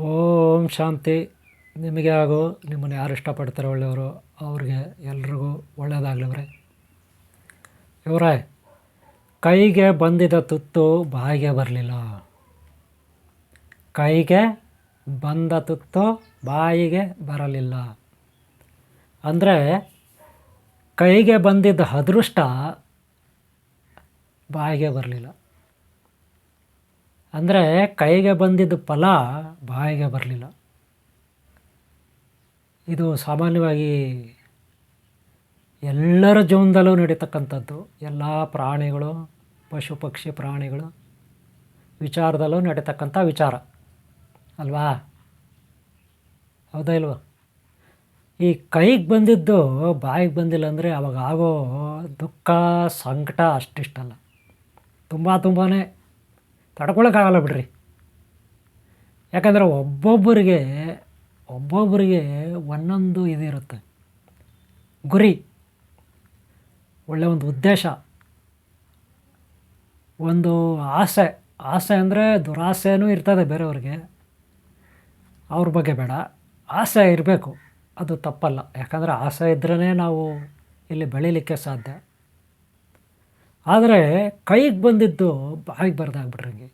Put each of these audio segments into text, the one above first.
ಓಂ ಶಾಂತಿ. ನಿಮಗೆ ಹಾಗೂ ನಿಮ್ಮನ್ನು ಯಾರು ಇಷ್ಟಪಡ್ತಾರೆ ಒಳ್ಳೆಯವರು? ಅವ್ರಿಗೆ ಎಲ್ರಿಗೂ ಒಳ್ಳೆಯದಾಗಲಿವ್ರೆ ಇವರೇ, ಕೈಗೆ ಬಂದಿದ್ದ ತುತ್ತು ಬಾಯಿಗೆ ಬರಲಿಲ್ಲ. ಕೈಗೆ ಬಂದ ತುತ್ತು ಬಾಯಿಗೆ ಬರಲಿಲ್ಲ. ಅಂದರೆ, ಕೈಗೆ ಬಂದಿದ್ದ ಅದೃಷ್ಟ ಬಾಯಿಗೆ ಬರಲಿಲ್ಲ. ಅಂದರೆ ಕೈಗೆ ಬಂದಿದ್ದ ಫಲ ಬಾಯಿಗೆ ಬರಲಿಲ್ಲ. ಇದು ಸಾಮಾನ್ಯವಾಗಿ ಎಲ್ಲರ ಜೀವನದಲ್ಲೂ ನಡೀತಕ್ಕಂಥದ್ದು. ಎಲ್ಲ ಪ್ರಾಣಿಗಳು, ಪಶು ಪಕ್ಷಿ ಪ್ರಾಣಿಗಳು, ವಿಚಾರದಲ್ಲೂ ನಡೀತಕ್ಕಂಥ ವಿಚಾರ. ಅಲ್ವಾ? ಹೌದಾ ಇಲ್ವ? ಈ ಕೈಗೆ ಬಂದಿದ್ದು ಬಾಯಿಗೆ ಬಂದಿಲ್ಲ ಅಂದರೆ ಅವಾಗ ಆಗೋ ದುಃಖ, ಸಂಕಟ ಅಷ್ಟಿಷ್ಟಲ್ಲ. ತುಂಬ ತುಂಬಾ ತಡ್ಕೊಳಕ್ಕಾಗಲ್ಲ ಬಿಡ್ರಿ. ಯಾಕಂದರೆ ಒಬ್ಬೊಬ್ಬರಿಗೆ ಒಬ್ಬೊಬ್ಬರಿಗೆ ಒಂದೊಂದು ಇದಿರುತ್ತೆ ಗುರಿ ಒಳ್ಳೆಯ ಒಂದು ಉದ್ದೇಶ, ಒಂದು ಆಸೆ. ಆಸೆ ಅಂದರೆ ದುರಾಸೆನೂ ಇರ್ತದೆ ಬೇರೆಯವ್ರಿಗೆ. ಅವ್ರ ಬಗ್ಗೆ ಬೇಡ. ಆಸೆ ಇರಬೇಕು. ಅದು ತಪ್ಪಲ್ಲ. ಯಾಕಂದರೆ ಆಸೆ ಇದ್ರೇ ನಾವು ಇಲ್ಲಿ ಬೆಳೀಲಿಕ್ಕೆ ಸಾಧ್ಯ. ಆದರೆ ಕೈಗೆ ಬಂದಿದ್ದು ಬಾಯಿಗೆ ಬರ್ದಾಗ್ಬಿಟ್ರಂಗೆ.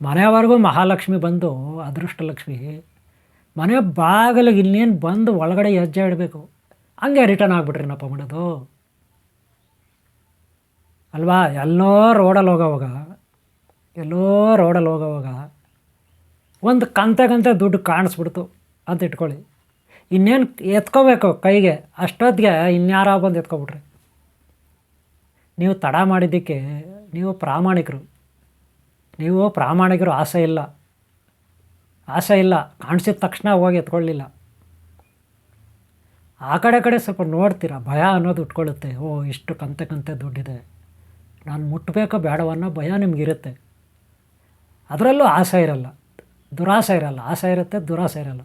ಮನೆಯವರೆಗೂ ಮಹಾಲಕ್ಷ್ಮಿ ಬಂದು ಅದೃಷ್ಟ ಲಕ್ಷ್ಮಿ ಮನೆ ಬಾಗಿಲಿಗೆ ಇನ್ನೇನು ಬಂದು ಒಳಗಡೆ ಹೆಜ್ಜೆ ಇಡಬೇಕು. ಹಂಗೆ ರಿಟರ್ನ್ ಆಗಿಬಿಟ್ರಿನಪ್ಪ ಮಾಡೋದು ಅಲ್ವಾ? ಎಲ್ಲೋ ರೋಡಲ್ಲಿ ಹೋಗೋವಾಗ, ಎಲ್ಲೋ ರೋಡಲ್ಲಿ ಹೋಗೋವಾಗ ಒಂದು ಕಂತೆ ಕಂತೆ ದುಡ್ಡು ಕಾಣಿಸ್ಬಿಡ್ತು ಅಂತ ಇಟ್ಕೊಳ್ಳಿ. ಇನ್ನೇನು ಎತ್ಕೋಬೇಕು ಕೈಗೆ? ಅಷ್ಟೊತ್ತಿಗೆ ಇನ್ಯಾರೋ ಬಂದು ಎತ್ಕೊಬಿಟ್ರಿ. ನೀವು ತಡ ಮಾಡಿದ್ದಕ್ಕೆ ನೀವು ಪ್ರಾಮಾಣಿಕರು. ನೀವು ಪ್ರಾಮಾಣಿಕರು ಆಸೆ ಇಲ್ಲ. ಆಸೆ ಇಲ್ಲ. ಕಾಣಿಸಿದ ತಕ್ಷಣ ಹೋಗಿ ಎತ್ಕೊಳ್ಳಿಲ್ಲ. ಆ ಕಡೆ ಕಡೆ ಸ್ವಲ್ಪ ನೋಡ್ತೀರ? ಭಯ ಅನ್ನೋದು ಉಟ್ಕೊಳ್ಳುತ್ತೆ. ಓ, ಇಷ್ಟು ಕಂತೆ ಕಂತೆ ದುಡ್ಡಿದೆ. ನಾನು ಮುಟ್ಟಬೇಕೋ ಬೇಡವನ್ನೋ ಭಯ ನಿಮಗಿರುತ್ತೆ. ಅದರಲ್ಲೂ ಆಸೆ ಇರಲ್ಲ. ದುರಾಸೆ ಇರಲ್ಲ. ಆಸೆ ಇರುತ್ತೆ, ದುರಾಸೆ ಇರಲ್ಲ.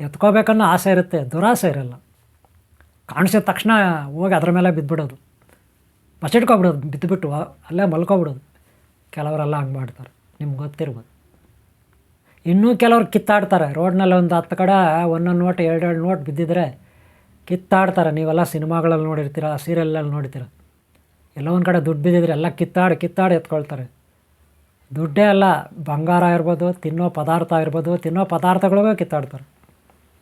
ಎತ್ಕೋಬೇಕನ್ನೋ ಆಸೆ ಇರುತ್ತೆ, ದುರಾಸೆ ಇರಲ್ಲ. ಕಾಣಿಸಿದ ತಕ್ಷಣ ಹೋಗಿ ಅದರ ಮೇಲೆ ಬಿದ್ದುಬಿಡೋದು ಬಚ್ಚಿಟ್ಕೊಬಿಡೋದು ಬಿದ್ದುಬಿಟ್ಟು ಅಲ್ಲೇ ಮಲ್ಕೊಬಿಡೋದು. ಕೆಲವರೆಲ್ಲ ಹಂಗೆ ಮಾಡ್ತಾರೆ. ನಿಮ್ಗೆ ಗೊತ್ತಿರ್ಬೋದು. ಇನ್ನೂ ಕೆಲವ್ರು ಕಿತ್ತಾಡ್ತಾರೆ. ರೋಡ್ನಲ್ಲಿ ಒಂದು ಹತ್ತು ಕಡೆ ಒಂದೊಂದು ನೋಟ್, ಎರಡೆರಡು ನೋಟ್ ಬಿದ್ದಿದ್ರೆ ಕಿತ್ತಾಡ್ತಾರೆ. ನೀವೆಲ್ಲ ಸಿನಿಮಾಗಳಲ್ಲಿ ನೋಡಿರ್ತೀರ ಸೀರಿಯಲಲ್ಲಿ ನೋಡ್ತೀರ ಎಲ್ಲ ಒಂದು ಕಡೆ ದುಡ್ಡು ಬಿದ್ದಿದ್ರೆ ಎಲ್ಲ ಕಿತ್ತಾಡಿ ಕಿತ್ತಾಡಿ ಎತ್ಕೊಳ್ತಾರೆ. ದುಡ್ಡೇ ಅಲ್ಲ, ಬಂಗಾರ ಇರ್ಬೋದು, ತಿನ್ನೋ ಪದಾರ್ಥ ಇರ್ಬೋದು, ತಿನ್ನೋ ಪದಾರ್ಥಗಳಿಗೂ ಕಿತ್ತಾಡ್ತಾರೆ.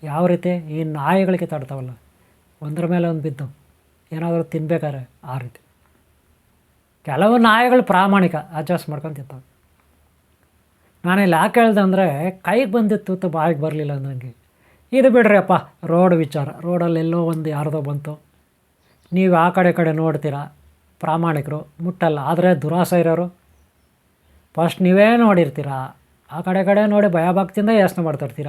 ಯಾವ ರೀತಿ? ಈ ನಾಯಿಗಳು ಕಿತ್ತಾಡ್ತಾವಲ್ಲ, ಒಂದ್ರ ಮೇಲೆ ಒಂದು ಬಿದ್ದು, ಏನಾದರೂ ತಿನ್ಬೇಕಾದ್ರೆ ಆ ರೀತಿ. ಕೆಲವು ನಾಯಿಗಳು ಪ್ರಾಮಾಣಿಕ ಅಡ್ಜಸ್ಟ್ ಮಾಡ್ಕೊಂಡು ನಾನು ಇಲ್ಲಿ ಯಾಕೆ ಹೇಳ್ದೆ ಅಂದರೆ, ಕೈಗೆ ಬಂದಿತ್ತು ತ ಬಾಯಿಗೆ ಬರಲಿಲ್ಲ ನನಗೆ ಇದು ಬಿಡ್ರಿಯಪ್ಪ ರೋಡ್ ವಿಚಾರ. ರೋಡಲ್ಲಿ ಎಲ್ಲೋ ಒಂದು ಯಾರ್ದೋ ಬಂತು. ನೀವು ಆ ಕಡೆ ಕಡೆ ನೋಡ್ತೀರಾ? ಪ್ರಾಮಾಣಿಕರು, ಮುಟ್ಟಲ್ಲ. ಆದರೆ ದುರಾಸೆ ಇರೋರು. ಫಸ್ಟ್ ನೀವೇ ನೋಡಿರ್ತೀರಾ? ಆ ಕಡೆ ಕಡೆ ನೋಡಿ ಭಯಭಕ್ತಿಯಿಂದ ಯೋಚನೆ ಮಾಡ್ತಿರ್ತೀರ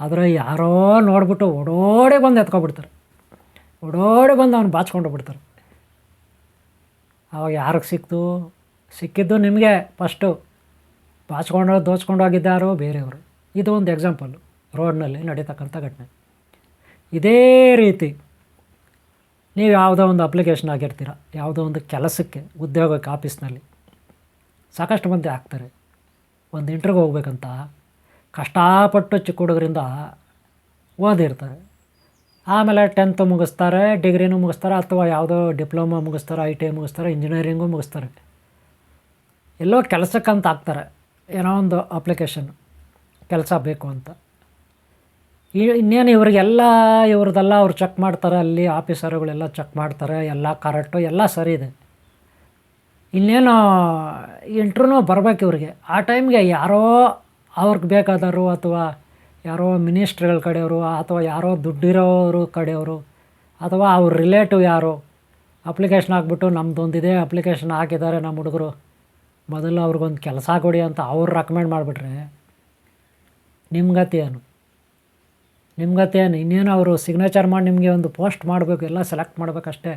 ಆದರೆ ಯಾರೋ ನೋಡ್ಬಿಟ್ಟು ಓಡೋಡಿ ಬಂದು ಎತ್ಕೊಬಿಡ್ತಾರೆ. ಓಡೋಡಿ ಬಂದು ಅವ್ನು ಬಾಚ್ಕೊಂಡು ಬಿಡ್ತಾರೆ ಅವಾಗ ಯಾರಿಗೆ ಸಿಕ್ತು? ಸಿಕ್ಕಿದ್ದು ನಿಮಗೆ ಫಸ್ಟು ಬಾಚ್ಕೊಂಡು ದೋಚ್ಕೊಂಡು ಹೋಗಿದ್ದಾರೋ ಬೇರೆಯವರು. ಇದು ಒಂದು ಎಕ್ಸಾಂಪಲ್ಲು ರೋಡ್ನಲ್ಲಿ ನಡೀತಕ್ಕಂಥ ಘಟನೆ. ಇದೇ ರೀತಿ ನೀವು ಯಾವುದೋ ಒಂದು ಅಪ್ಲಿಕೇಶನ್ ಆಗಿರ್ತೀರ, ಯಾವುದೋ ಒಂದು ಕೆಲಸಕ್ಕೆ, ಉದ್ಯೋಗಕ್ಕೆ, ಆಫೀಸ್ನಲ್ಲಿ ಸಾಕಷ್ಟು ಮಂದಿ ಆಗ್ತಾರೆ. ಒಂದು ಇಂಟ್ರ್ವ್ಯೂಗೆ ಹೋಗ್ಬೇಕಂತ ಕಷ್ಟಪಟ್ಟು ಚಿಕ್ಕ ಹುಡುಗರಿಂದ ಓದಿರ್ತಾರೆ. ಆಮೇಲೆ ಟೆಂತ್ ಮುಗಿಸ್ತಾರೆ, ಡಿಗ್ರಿನೂ ಮುಗಿಸ್ತಾರೆ, ಅಥವಾ ಯಾವುದೋ ಡಿಪ್ಲೊಮಾ ಮುಗಿಸ್ತಾರೆ, ಐ ಟಿ ಐ ಮುಗಿಸ್ತಾರೆ, ಇಂಜಿನಿಯರಿಂಗು ಮುಗಿಸ್ತಾರೆ. ಎಲ್ಲೋ ಕೆಲಸಕ್ಕಂತ ಹಾಕ್ತಾರೆ ಏನೋ ಒಂದು ಅಪ್ಲಿಕೇಶನ್, ಕೆಲಸ ಬೇಕು ಅಂತ. ಇನ್ನೇನು ಇವ್ರಿಗೆಲ್ಲ ಇವ್ರದ್ದೆಲ್ಲ ಅವ್ರು ಚೆಕ್ ಮಾಡ್ತಾರೆ, ಅಲ್ಲಿ ಆಫೀಸರ್ಗಳೆಲ್ಲ ಚೆಕ್ ಮಾಡ್ತಾರೆ, ಎಲ್ಲ ಕರೆಕ್ಟು, ಎಲ್ಲ ಸರಿ ಇದೆ. ಇನ್ನೇನು ಇಂಟ್ರೂ ಬರ್ಬೇಕು ಇವ್ರಿಗೆ. ಆ ಟೈಮ್ಗೆ ಯಾರೋ ಅವ್ರಿಗೆ ಬೇಕಾದರು ಅಥವಾ ಯಾರೋ ಮಿನಿಸ್ಟ್ರ್ಗಳ ಕಡೆಯವರು ಅಥವಾ ಯಾರೋ ದುಡ್ಡಿರೋರು ಕಡೆಯವರು ಅಥವಾ ಅವ್ರ ರಿಲೇಟಿವ್ ಯಾರು ಅಪ್ಲಿಕೇಶನ್ ಹಾಕ್ಬಿಟ್ಟು ನಮ್ಮದೊಂದಿದೆ ಅಪ್ಲಿಕೇಶನ್ ಹಾಕಿದ್ದಾರೆ ನಮ್ಮ ಹುಡುಗರು, ಮೊದಲು ಅವ್ರಿಗೊಂದು ಕೆಲಸ ಕೊಡಿ ಅಂತ ಅವ್ರು ರೆಕಮೆಂಡ್ ಮಾಡಿಬಿಟ್ರೆ ನಿಮ್ಮ ಏನು? ನಿಮ್ಮ ಏನು? ಇನ್ನೇನು ಅವರು ಸಿಗ್ನೇಚರ್ ಮಾಡಿ ನಿಮಗೆ ಒಂದು ಪೋಸ್ಟ್ ಮಾಡಬೇಕು, ಎಲ್ಲ ಸೆಲೆಕ್ಟ್ ಮಾಡಬೇಕಷ್ಟೇ.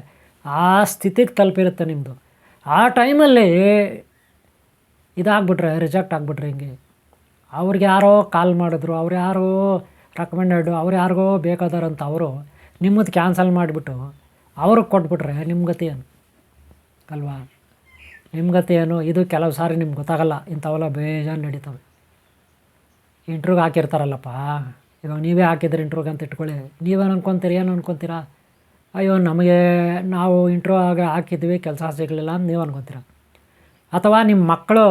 ಆ ಸ್ಥಿತಿಗೆ ತಲುಪಿರುತ್ತೆ ನಿಮ್ಮದು ಆ ಟೈಮಲ್ಲಿ ಇದಾಗ್ಬಿಟ್ರೆ ರಿಜೆಕ್ಟ್ ಆಗಿಬಿಟ್ರೆ ಹಿಂಗೆ? ಅವ್ರಿಗೆ ಯಾರೋ ಕಾಲ್ ಮಾಡಿದ್ರು, ಅವ್ರು ಯಾರೋ ರೆಕಮೆಂಡೆಡು ಅವ್ರು ಯಾರಿಗೋ ಬೇಕಾದಾರಂತ ಅವರು ನಿಮ್ಮದು ಕ್ಯಾನ್ಸಲ್ ಮಾಡಿಬಿಟ್ಟು ಅವ್ರಿಗೆ ಕೊಟ್ಬಿಟ್ರೆ ನಿಮ್ಮ ಗತಿ ಏನು? ಅಲ್ವಾ? ನಿಮ್ಮ ಗತಿ ಏನು? ಇದು ಕೆಲವು ಸಾರಿ ನಿಮ್ಗೆ ಗೊತ್ತಾಗಲ್ಲ, ಇಂಥವೆಲ್ಲ ಬೇಜಾನು ನಡೀತವೆ. ಇಂಟ್ರ್ಯೂಗೆ ಹಾಕಿರ್ತಾರಲ್ಲಪ್ಪ. ಇವಾಗ ನೀವೇ ಹಾಕಿದ್ರೆ ಇಂಟ್ರ್ಯೂಗೆ ಅಂತ ಇಟ್ಕೊಳ್ಳಿ. ನೀವೇನು ಅನ್ಕೊತೀರಿ, ಏನು ಅನ್ಕೊತೀರಾ? ಅಯ್ಯೋ, ನಮಗೆ ನಾವು ಇಂಟ್ರ್ಯೂ ಆಗ ಹಾಕಿದ್ವಿ, ಕೆಲಸ ಸಿಗಲಿಲ್ಲ ಅಂತ ನೀವು ಅನ್ಕೊತೀರ? ಅಥವಾ ನಿಮ್ಮ ಮಕ್ಕಳು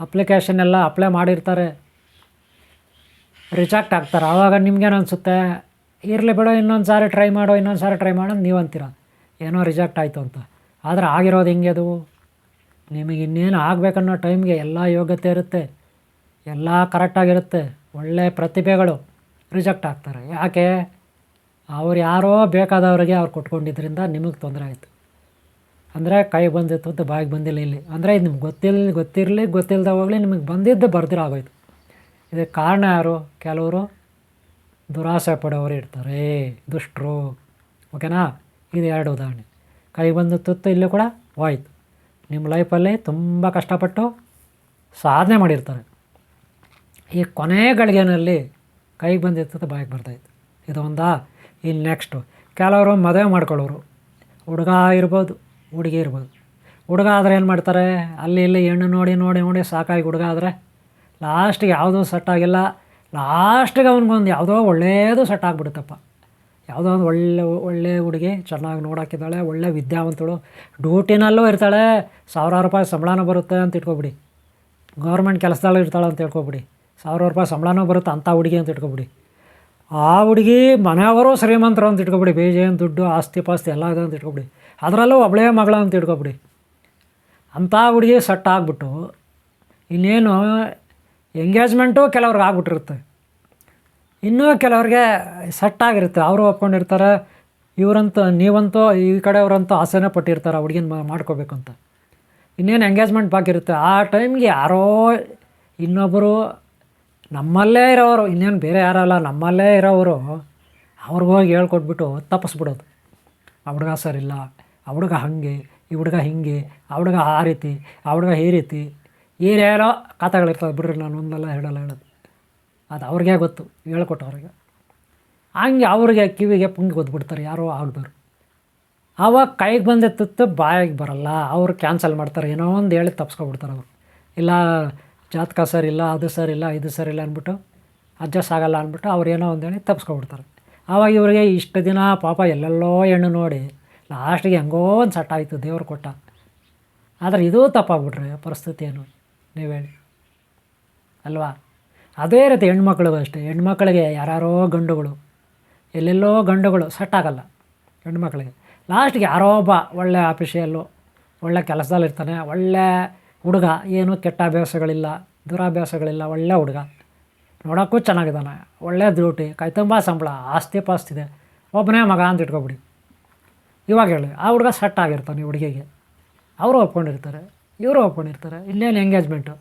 ಅಪ್ಲಿಕೇಶನ್ ಎಲ್ಲ ಅಪ್ಲೈ ಮಾಡಿರ್ತಾರೆ. ರಿಜೆಕ್ಟ್ ಆಗ್ತಾರೆ. ಆವಾಗ ನಿಮ್ಗೇನು ಅನಿಸುತ್ತೆ? ಇರಲಿ ಬಿಡೋ, ಇನ್ನೊಂದು ಸಾರಿ ಟ್ರೈ ಮಾಡೋ, ಇನ್ನೊಂದು ಸಾರಿ ಟ್ರೈ ಮಾಡೋ ನೀವು ಅಂತೀರ? ಏನೋ ರಿಜೆಕ್ಟ್ ಆಯಿತು ಅಂತ. ಆದರೆ ಆಗಿರೋದು ಹೆಂಗೆ ಅದು? ನಿಮಗೆ ಇನ್ನೇನು ಆಗಬೇಕನ್ನೋ ಟೈಮ್ಗೆ ಎಲ್ಲ ಯೋಗ್ಯತೆ ಇರುತ್ತೆ. ಎಲ್ಲ ಕರೆಕ್ಟಾಗಿರುತ್ತೆ ಒಳ್ಳೆ ಪ್ರತಿಭೆಗಳು ರಿಜೆಕ್ಟ್ ಆಗ್ತಾರೆ. ಯಾಕೆ? ಅವ್ರು ಯಾರೋ ಬೇಕಾದವರಿಗೆ ಅವ್ರು ಕೊಟ್ಕೊಂಡಿದ್ದರಿಂದ ನಿಮಗೆ ತೊಂದರೆ ಆಯಿತು. ಅಂದರೆ ಕೈ ಬಂದಿತ್ತು ಅಂತ ಬಾಯಿಗೆ ಬಂದಿಲ್ಲ ಇಲ್ಲಿ. ಅಂದರೆ ಇದು ನಿಮ್ಗೆ ಗೊತ್ತಿಲ್ಲ ಗೊತ್ತಿರಲಿ ಗೊತ್ತಿಲ್ಲದವಾಗಲೇ ನಿಮಗೆ ಬಂದಿದ್ದು ಬರ್ದಿರಾಗೋಯ್ತು. ಇದಕ್ಕೆ ಕಾರಣ ಯಾರು? ಕೆಲವರು ದುರಾಸೆ ಪಡೋರು ಇರ್ತಾರೆ, ದುಷ್ಟರು. ಓಕೆನಾ? ಇದು ಎರಡು ಉದಾಹರಣೆ. ಕೈ ಬಂದು ತುತ್ತು ಇಲ್ಲೂ ಕೂಡ ಹೋಯ್ತು. ನಿಮ್ಮ ಲೈಫಲ್ಲಿ ತುಂಬ ಕಷ್ಟಪಟ್ಟು ಸಾಧನೆ ಮಾಡಿರ್ತಾರೆ. ಈ ಕೊನೆ ಗಳಿಗೆನಲ್ಲಿ ಕೈಗೆ ಬಂದಿತ್ತು ಬಾಯಿಗೆ ಬರ್ತಾಯಿತ್ತು ಇದು ಒಂದಾ ಇನ್ನು ನೆಕ್ಸ್ಟು ಕೆಲವರು ಮದುವೆ ಮಾಡ್ಕೊಳ್ಳೋರು. ಹುಡುಗ ಇರ್ಬೋದು ಹುಡುಗಿ ಇರ್ಬೋದು. ಹುಡುಗ ಆದರೆ ಏನು ಮಾಡ್ತಾರೆ? ಅಲ್ಲಿ ಇಲ್ಲಿ ಹೆಣ್ಣು ನೋಡಿ ನೋಡಿ ನೋಡಿ ಸಾಕಾಗಿ ಹುಡುಗ ಆದರೆ ಲಾಸ್ಟಿಗೆ ಯಾವುದೂ ಸೆಟ್ ಆಗಿಲ್ಲ. ಲಾಸ್ಟಿಗೆ ಅವನಿಗೊಂದು ಯಾವುದೋ ಒಳ್ಳೆಯದು ಸೆಟ್ ಆಗಿಬಿಡುತ್ತಪ್ಪ. ಯಾವುದೋ ಒಂದು ಒಳ್ಳೆ ಒಳ್ಳೆ ಹುಡುಗಿ ಚೆನ್ನಾಗಿ ನೋಡಾಕಿದ್ದಾಳೆ, ಒಳ್ಳೆ ವಿದ್ಯಾವಂತಳು, ಡ್ಯೂಟಿನಲ್ಲೂ ಇರ್ತಾಳೆ, ಸಾವಿರಾರು ರೂಪಾಯಿ ಸಂಬಳನೂ ಬರುತ್ತೆ ಅಂತ ಇಟ್ಕೊಬಿಡಿ. ಗೌರ್ಮೆಂಟ್ ಕೆಲಸದಲ್ಲೂ ಇರ್ತಾಳೆ ಅಂತ ಹೇಳ್ಕೊಬಿಡಿ ಸಾವಿರ ರೂಪಾಯಿ ಸಂಬಳನೂ ಬರುತ್ತೆ ಅಂಥ ಹುಡುಗಿ ಅಂತ ಇಟ್ಕೊಬಿಡಿ. ಆ ಹುಡುಗಿ ಮನೆಯವರು ಶ್ರೀಮಂತರು ಅಂತ ಇಟ್ಕೊಬಿಡಿ. ಬೇಜೇನು ದುಡ್ಡು, ಆಸ್ತಿ ಪಾಸ್ತಿ ಎಲ್ಲ ಇದೆ ಅಂತ ಇಟ್ಕೊಬಿಡಿ. ಅದರಲ್ಲೂ ಒಬ್ಬಳೇ ಮಗಳ ಅಂತ ಇಟ್ಕೊಬಿಡಿ ಅಂಥ ಹುಡುಗಿ ಸೆಟ್ ಆಗ್ಬಿಟ್ಟು ಇನ್ನೇನು ಎಂಗೇಜ್ಮೆಂಟು ಕೆಲವ್ರಿಗೆ ಆಗ್ಬಿಟ್ಟಿರುತ್ತೆ. ಇನ್ನೂ ಕೆಲವ್ರಿಗೆ ಸೆಟ್ ಆಗಿರುತ್ತೆ. ಅವರು ಒಪ್ಕೊಂಡಿರ್ತಾರೆ, ಇವರಂತೂ, ನೀವಂತೂ, ಈ ಕಡೆಯವರಂತೂ ಆಸೆನೇ ಪಟ್ಟಿರ್ತಾರೆ ಹುಡುಗಿನ ಮಾಡ್ಕೋಬೇಕು ಅಂತ ಇನ್ನೇನು ಎಂಗೇಜ್ಮೆಂಟ್ ಬಾಕಿ ಇರುತ್ತೆ. ಆ ಟೈಮ್ಗೆ ಯಾರೋ ಇನ್ನೊಬ್ಬರು ನಮ್ಮಲ್ಲೇ ಇರೋರು, ಇನ್ನೇನು ಬೇರೆ ಯಾರಲ್ಲ ನಮ್ಮಲ್ಲೇ ಇರೋರು ಅವ್ರಿಗೋಗಿ ಹೇಳ್ಕೊಟ್ಬಿಟ್ಟು ತಪ್ಪಿಸ್ಬಿಡೋದು. ಆ ಹುಡುಗ ಸರಿಲ್ಲ. ಆ ಹುಡುಗ ಹಾಗೆ, ಈ ಹುಡುಗ ಹಿಂಗೆ, ಆ ಹುಡುಗ ಆ ರೀತಿ, ಆ ಹುಡುಗ ಈ ರೀತಿ. ಏನೇನೋ ಕಥೆಗಳಿರ್ತವೆ ಬಿಡ್ರಿ ನಾನು ಒಂದಲ್ಲ ಹೇಳಲ್ಲ ಹೇಳೋದು. ಅದು ಅವ್ರಿಗೆ ಗೊತ್ತು ಹೇಳ್ಕೊಟ್ಟವ್ರಿಗೆ ಹಂಗೆ ಅವ್ರಿಗೆ ಕಿವಿಗೆ ಪುಂಗಿ ಓದ್ಬಿಡ್ತಾರೆ ಯಾರೋ ಆಗ್ದವ್ರು ಆವಾಗ ಕೈಗೆ ಬಂದಿತ್ತು ಬಾಯಿಗೆ ಬರಲ್ಲ, ಅವ್ರು ಕ್ಯಾನ್ಸಲ್ ಮಾಡ್ತಾರೆ, ಏನೋ ಒಂದು ಹೇಳಿ ತಪ್ಸ್ಕೊಬಿಡ್ತಾರೆ ಅವರು. ಇಲ್ಲ, ಜಾತಕ ಸರ್ ಇಲ್ಲ, ಅದು ಸರ್ ಇಲ್ಲ, ಇದು ಸರ್ ಇಲ್ಲ ಅಂದ್ಬಿಟ್ಟು ಅಡ್ಜಸ್ಟ್ ಆಗಲ್ಲ ಅಂದ್ಬಿಟ್ಟು ಅವ್ರು ಏನೋ ಒಂದು ಹೇಳಿ ತಪ್ಸ್ಕೊಬಿಡ್ತಾರೆ. ಆವಾಗ ಇವರಿಗೆ ಇಷ್ಟು ದಿನ ಪಾಪ ಎಲ್ಲೆಲ್ಲೋ ಹೆಣ್ಣು ನೋಡಿ ಲಾಸ್ಟಿಗೆ ಹೆಂಗೋ ಒಂದು ಸೆಟ್ ಆಯಿತು ದೇವ್ರು ಕೊಟ್ಟ. ಆದರೆ ಇದೂ ತಪ್ಪಾಗ್ಬಿಟ್ರೆ ಪರಿಸ್ಥಿತಿ ಏನು? ನೀವು ಹೇಳಿ. ಅಲ್ವಾ? ಅದೇ ರೀತಿ ಹೆಣ್ಮಕ್ಳಿಗೂ ಅಷ್ಟೇ. ಹೆಣ್ಮಕ್ಳಿಗೆ ಯಾರ್ಯಾರೋ ಗಂಡುಗಳು, ಎಲ್ಲೆಲ್ಲೋ ಗಂಡುಗಳು ಸೆಟ್ ಆಗಲ್ಲ ಹೆಣ್ಮಕ್ಳಿಗೆ. ಲಾಸ್ಟಿಗೆ ಯಾರೋ ಒಬ್ಬ ಒಳ್ಳೆ ಆಫೀಷಿಯಲ್ಲು ಒಳ್ಳೆ ಕೆಲಸದಲ್ಲಿರ್ತಾನೆ, ಒಳ್ಳೆ ಹುಡುಗ, ಏನು ಕೆಟ್ಟ ಅಭ್ಯಾಸಗಳಿಲ್ಲ, ದುರಾಭ್ಯಾಸಗಳಿಲ್ಲ, ಒಳ್ಳೆ ಹುಡುಗ. ನೋಡೋಕ್ಕೂ ಚೆನ್ನಾಗಿದ್ದಾನೆ. ಒಳ್ಳೆ ಡ್ಯೂಟಿ ಕೈ ತುಂಬ ಸಂಬಳ, ಆಸ್ತಿ ಪಾಸ್ತಿದೆ ಒಬ್ಬನೇ ಮಗ ಅಂತ ಇಟ್ಕೊಬಿಡಿ. ಇವಾಗ ಹೇಳಿ, ಆ ಹುಡುಗ ಸೆಟ್ ಆಗಿರ್ತಾನೆ ಹುಡುಗಿಗೆ. ಅವರು ಒಪ್ಕೊಂಡಿರ್ತಾರೆ, ಇವರು ಒಪ್ಕೊಂಡಿರ್ತಾರೆ, ಇನ್ನೇನು ಎಂಗೇಜ್ಮೆಂಟು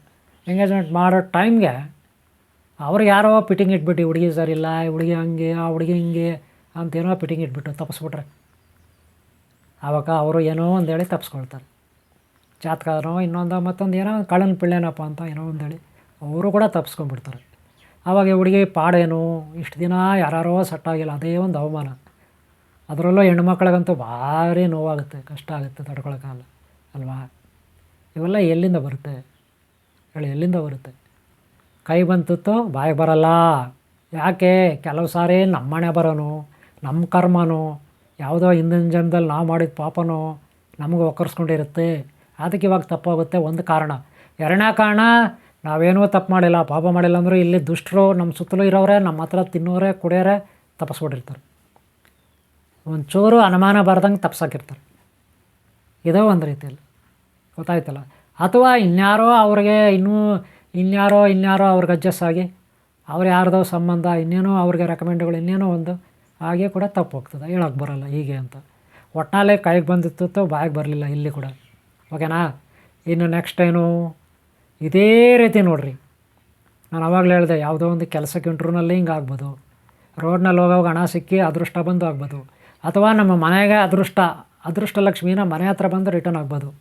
ಎಂಗೇಜ್ಮೆಂಟ್ ಮಾಡೋ ಟೈಮ್ಗೆ ಅವ್ರು ಯಾರೋ ಪಿಟ್ಟಿಂಗ್ ಇಟ್ಬಿಟ್ಟು ಹುಡುಗಿ ಸರಿಯಿಲ್ಲ ಹುಡುಗಿ ಹಂಗೆ, ಆ ಹುಡುಗಿ ಹಿಂಗೆ ಅಂತೇನೋ ಪಿಟ್ಟಿಂಗ್ ಇಟ್ಬಿಟ್ಟು ತಪ್ಪಿಸ್ಬಿಟ್ರೆ ಆವಾಗ ಅವರು ಏನೋ ಒಂದು ಹೇಳಿ ತಪ್ಪಿಸ್ಕೊಳ್ತಾರೆ ಜಾತಕನೋ ಇನ್ನೊಂದು ಮತ್ತೊಂದು ಏನೋ ಕಳ್ಳನ ಪಿಳ್ಳೇನಪ್ಪ ಅಂತ ಏನೋ ಒಂದು ಹೇಳಿ ಅವರು ಕೂಡ ತಪ್ಪಿಸ್ಕೊಂಡ್ಬಿಡ್ತಾರೆ ಆವಾಗ ಹುಡುಗಿ ಪಾಡೇನು, ಇಷ್ಟು ದಿನ ಯಾರೋ ಸೆಟ್ ಆಗಿಲ್ಲ, ಅದೇ ಒಂದು ಅವಮಾನ. ಅದರಲ್ಲೂ ಹೆಣ್ಮಕ್ಳಿಗಂತೂ ಭಾರಿ ನೋವಾಗುತ್ತೆ, ಕಷ್ಟ ಆಗುತ್ತೆ ತಡ್ಕೊಳಕ್ಕಾಗಲ್ಲ, ಅಲ್ವಾ? ಇವೆಲ್ಲ ಎಲ್ಲಿಂದ ಬರುತ್ತೆ? ಹೇಳಿ, ಎಲ್ಲಿಂದ ಬರುತ್ತೆ? ಕೈ ಬಂತುತ್ತು, ಬಾಯಿ ಬರಲ್ಲ. ಯಾಕೆ? ಕೆಲವು ಸಾರಿ ನಮ್ಮನೆ ಬರೋನು, ನಮ್ಮ ಕರ್ಮನೋ, ಯಾವುದೋ ಹಿಂದಿನ ಜನ್ಮದಲ್ಲಿ ನಾವು ಮಾಡಿದ ಪಾಪನೋ ನಮಗೆ ಒಕ್ಕರ್ಸ್ಕೊಂಡಿರುತ್ತೆ. ಅದಕ್ಕೆ ಇವಾಗ ತಪ್ಪಾಗುತ್ತೆ ಒಂದು ಕಾರಣ. ಎರಡನೇ ಕಾರಣ, ನಾವೇನೂ ತಪ್ಪು ಮಾಡಿಲ್ಲ, ಪಾಪ ಮಾಡಿಲ್ಲ ಅಂದರೂ ಇಲ್ಲಿ ದುಷ್ಟರು ನಮ್ಮ ಸುತ್ತಲೂ ಇರೋರೆ, ನಮ್ಮ ಹತ್ರ ತಿನ್ನೋರೆ, ಕುಡಿಯೋರೆ, ತಪ್ಪಿಸ್ಬಿಟ್ಟಿರ್ತಾರೆ. ಒಂಚೂರು ಅನುಮಾನ ಬರ್ದಂಗೆ ತಪ್ಸಾಕಿರ್ತಾರೆ. ಇದೋ ಒಂದು ರೀತಿಯಲ್ಲಿ. ಗೊತ್ತಾಯ್ತಲ್ಲ? ಅಥವಾ ಇನ್ಯಾರೋ ಅವ್ರಿಗೆ ಇನ್ನೂ ಇನ್ಯಾರೋ ಇನ್ಯಾರೋ ಅವ್ರಿಗೆ ಅಡ್ಜಸ್ಟ್ ಆಗಿ ಅವ್ರು ಯಾರ್ದೋ ಸಂಬಂಧ, ಇನ್ನೇನೋ ಅವ್ರಿಗೆ ರೆಕಮೆಂಡ್ಗಳು ಇನ್ನೇನೋ ಒಂದು ಹಾಗೆ ಕೂಡ ತಪ್ಪು ಹೋಗ್ತದೆ. ಹೇಳೋಕ್ಕೆ ಬರೋಲ್ಲ ಹೀಗೆ ಅಂತ. ಒಟ್ಟಿನಲ್ಲಿ ಕೈಗೆ ಬಂದಿತ್ತು ಬಾಯಿಗೆ ಬರಲಿಲ್ಲ ಇಲ್ಲಿ ಕೂಡ. ಓಕೆನಾ? ಇನ್ನು ನೆಕ್ಸ್ಟ್ ಏನು? ಇದೇ ರೀತಿ ನೋಡಿರಿ. ನಾನು ಅವಾಗಲೇ ಹೇಳಿದೆ, ಯಾವುದೋ ಒಂದು ಕೆಲಸಕ್ಕೆ ಇಂಟ್ರೂನಲ್ಲಿ ಹಿಂಗೆ ಆಗ್ಬೋದು. ರೋಡ್ನಲ್ಲಿ ಹೋಗೋವಾಗ ಹಣ ಸಿಕ್ಕಿ ಅದೃಷ್ಟ ಬಂದು ಆಗ್ಬೋದು. ಅಥವಾ ನಮ್ಮ ಮನೆಗೆ ಅದೃಷ್ಟ ಅದೃಷ್ಟ ಲಕ್ಷ್ಮಿನ ಮನೆ ಹತ್ರ ಬಂದು ರಿಟರ್ನ್ ಆಗ್ಬೋದು.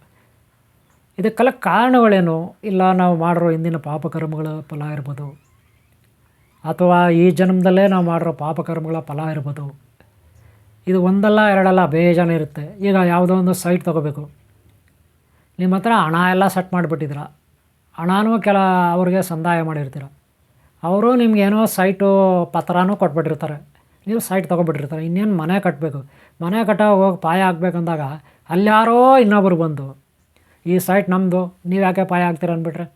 ಇದಕ್ಕೆಲ್ಲ ಕಾರಣಗಳೇನು? ಇಲ್ಲ, ನಾವು ಮಾಡಿರೋ ಹಿಂದಿನ ಪಾಪಕರ್ಮಗಳ ಫಲ ಇರ್ಬೋದು. ಅಥವಾ ಈ ಜನ್ಮದಲ್ಲೇ ನಾವು ಮಾಡಿರೋ ಪಾಪಕರ್ಮಗಳ ಫಲ ಇರ್ಬೋದು. ಇದು ಒಂದಲ್ಲ, ಎರಡಲ್ಲ ಬೇಜಾನ ಇರುತ್ತೆ. ಈಗ ಯಾವುದೋ ಒಂದು ಸೈಟ್ ತೊಗೋಬೇಕು. ನಿಮ್ಮ ಹತ್ರ ಹಣ ಎಲ್ಲ ಸೆಟ್ ಮಾಡಿಬಿಟ್ಟಿದ್ದೀರ. ಹಣನೂ ಕೆಲ ಅವ್ರಿಗೆ ಸಂದಾಯ ಮಾಡಿರ್ತೀರ. ಅವರು ನಿಮಗೇನೋ ಸೈಟು ಪತ್ರನೂ ಕೊಟ್ಬಿಟ್ಟಿರ್ತಾರೆ. ನೀವು ಸೈಟ್ ತೊಗೊಬಿಟ್ಟಿರ್ತಾರೆ. ಇನ್ನೇನು ಮನೆ ಕಟ್ಟಬೇಕು ಮನೆ ಕಟ್ಟ ಹೋಗಿ ಪಾಯ ಹಾಕ್ಬೇಕಂದಾಗ ಅಲ್ಲಿಯಾರೋ ಇನ್ನೊಬ್ಬರು ಬಂದು, ಈ ಸೈಟ್ ನಮ್ಮದು ನೀವು ಯಾಕೆ ಪಾಯ ಹಾಕ್ತೀರ? ಅಂದ್ಬಿಟ್ರೆ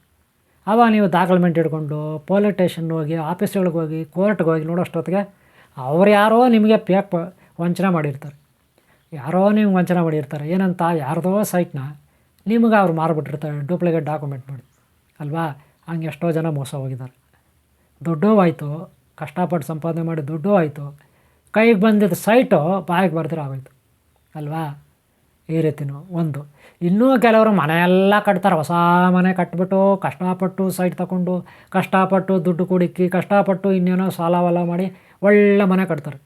ಆವಾಗ ನೀವು ದಾಖಲೆಮೆಂಟ್ ಹಿಡ್ಕೊಂಡು ಪೊಲೀಸ್ ಸ್ಟೇಷನ್ ಹೋಗಿ ಆಫೀಸ್ಗಳಿಗೆ ಹೋಗಿ ಕೋರ್ಟ್ಗೆ ಹೋಗಿ ನೋಡೋಷ್ಟೊತ್ತಿಗೆ ಅವ್ರು ಯಾರೋ ನಿಮಗೆ ಪೇಕ್ ವಂಚನೆ ಮಾಡಿರ್ತಾರೆ. ಯಾರೋ ನಿಮ್ಗೆ ವಂಚನೆ ಮಾಡಿರ್ತಾರೆ. ಏನಂತ ಯಾರ್ದೋ ಸೈಟ್ನ ನಿಮಗೆ ಅವ್ರು ಮಾರ್ಬಿಟ್ಟಿರ್ತಾರೆ ಡೂಪ್ಲಿಕೇಟ್ ಡಾಕ್ಯುಮೆಂಟ್ ಮಾಡಿ. ಅಲ್ವಾ? ಹಂಗೆ ಎಷ್ಟೋ ಜನ ಮೋಸ ಹೋಗಿದ್ದಾರೆ. ದುಡ್ಡು ಆಯಿತು ಕಷ್ಟಪಟ್ಟು ಸಂಪಾದನೆ ಮಾಡಿ ದುಡ್ಡು ಆಯಿತು ಕೈಗೆ ಬಂದಿದ್ದ ಸೈಟು ಬಾಯಿಗೆ ಬರ್ದಿರ ಆಗೋಯ್ತು. ಅಲ್ವಾ? ಈ ರೀತಿನೂ ಒಂದು. ಇನ್ನೂ ಕೆಲವರು ಮನೆಯೆಲ್ಲ ಕಟ್ತಾರೆ. ಹೊಸ ಮನೆ ಕಟ್ಬಿಟ್ಟು ಕಷ್ಟಪಟ್ಟು ಸೈಟ್ ತಗೊಂಡು, ಕಷ್ಟಪಟ್ಟು ದುಡ್ಡು ಕುಡಿಕ್ಕಿ, ಕಷ್ಟಪಟ್ಟು ಇನ್ನೇನೋ ಸಾಲ ವಾಲ ಮಾಡಿ ಒಳ್ಳೆ ಮನೆ ಕಟ್ತಾರೆ.